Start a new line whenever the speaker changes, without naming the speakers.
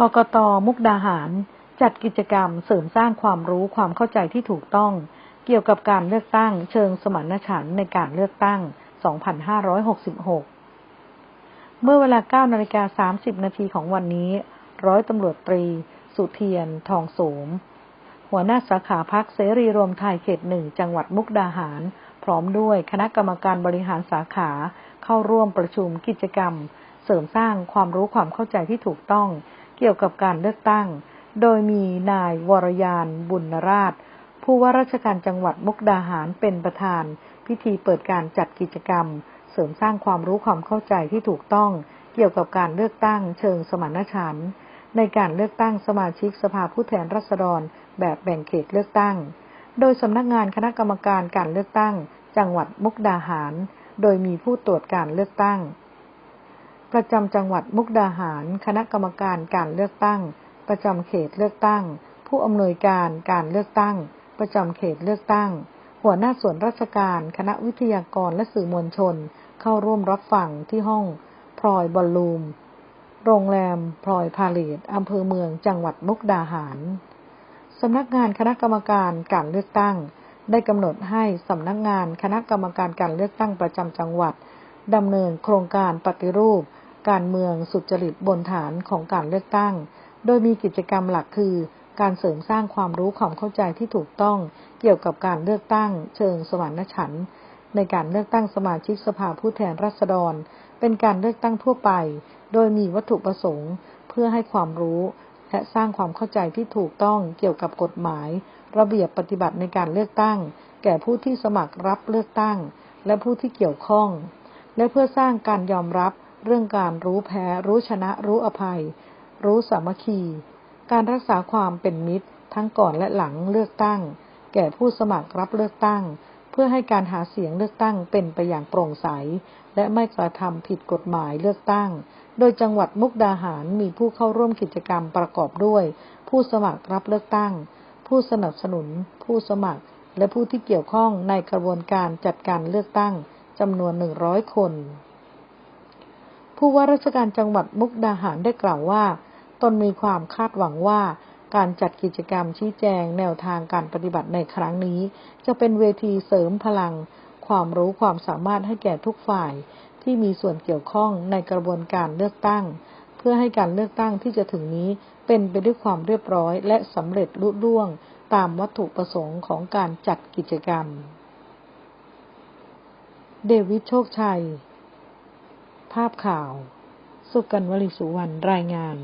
กกตมุกดาหาร จัดกิจกรรมเสริมสร้างความรู้ความเข้าใจที่ถูกต้อง เกี่ยวกับการเลือกตั้งเชิงสมรรถฉันในการเลือกตั้ง 2566 เมื่อเวลา9นาฬิกา30 นาทีของวันนี้ ร้อยตำรวจตรี สุเทียน ทองโสม หัวหน้าสาขาพักเสรีรวมไทยเขตหนึ่งจังหวัดมุกดาหาร พร้อมด้วยคณะกรรมการบริหารสาขา เข้าร่วมประชุมกิจกรรม เสริมสร้างความรู้ความเข้าใจที่ถูกต้อง เกี่ยวกับการเลือกตั้ง โดยมีนายวรยานบุญราช ผู้ว่าราชการจังหวัดมุกดาหารเป็นประธาน พิธีเปิดการจัดกิจกรรม เสริมสร้างความรู้ความเข้าใจที่ถูกต้อง เกี่ยวกับการเลือกตั้งเชิงสมรรถฉันท์ในการเลือกตั้งสมาชิกสภาผู้แทนราษฎร แบบแบ่งเขตเลือกตั้ง โดยสำนักงานคณะกรรมการการเลือกตั้ง จังหวัดมุกดาหาร โดยมีผู้ตรวจการเลือกตั้ง ประจำจังหวัดมุกดาหาร คณะกรรมการการเลือกตั้ง ประจำเขตเลือกตั้ง ผู้อำนวยการการเลือกตั้ง ประจำเขตเลือกตั้ง หัวหน้าส่วนราชการ คณะวิทยากรและสื่อมวลชน เข้าร่วมรับฟังที่ห้องพลอยบอลลูม โรงแรมพลอยพาเลตอำเภอเมืองจังหวัดมุกดาหารสำนักงานคณะกรรมการการเลือกตั้ง ได้กำหนดให้สำนักงานคณะกรรมการการเลือกตั้งประจำจังหวัด ดำเนินโครงการปฏิรูป การเมืองสุจริตบนฐานของการเลือกตั้ง โดยมีกิจกรรมหลักคือ การเสริมสร้างความรู้ความเข้าใจที่ถูกต้องเกี่ยวกับการเลือกตั้ง เชิงสมรรถฉันท์ในการเลือกตั้งสมาชิกสภาผู้แทนราษฎร เป็นการเลือกตั้งทั่วไป โดยมีวัตถุประสงค์ เพื่อให้ความรู้ และสร้างความเข้าใจที่ถูกต้องเกี่ยวกับกฎหมาย ระเบียบปฏิบัติในการเลือกตั้ง แก่ผู้ที่สมัครรับเลือกตั้ง และผู้ที่เกี่ยวข้อง และเพื่อสร้างการยอมรับเรื่องการรู้แพ้ รู้ชนะ รู้อภัย รู้สามัคคี การรักษาความเป็นมิตร ทั้งก่อนและหลังเลือกตั้ง แก่ผู้สมัครรับเลือกตั้ง เพื่อให้การหาเสียงเลือกตั้งเป็นไปอย่างโปร่งใส และไม่กระทำผิดกฎหมายเลือกตั้ง โดยจังหวัดมุกดาหารมีผู้เข้าร่วมกิจกรรมประกอบด้วย ผู้สมัครรับเลือกตั้ง ผู้สนับสนุน ผู้สมัคร และผู้ที่เกี่ยวข้องในกระบวนการจัดการเลือกตั้ง จำนวนหนึ่งร้อยคน ผู้ว่าราชการจังหวัดมุกดาหารได้กล่าวว่า ตนมีความคาดหวังว่าการจัดกิจกรรมชี้แจงแนวทางการปฏิบัติในครั้งนี้ จะเป็นเวทีเสริมพลัง ความรู้ความสามารถให้แก่ทุกฝ่ายที่มีส่วนเกี่ยวข้องในกระบวนการเลือกตั้ง เพื่อให้การเลือกตั้งที่จะถึงนี้เป็นไปด้วยความเรียบร้อยและสำเร็จลุล่วงตามวัตถุประสงค์ของการจัดกิจกรรม เดวิดโชคชัย ภาพข่าว สุกันวลิสุวรรณรายงาน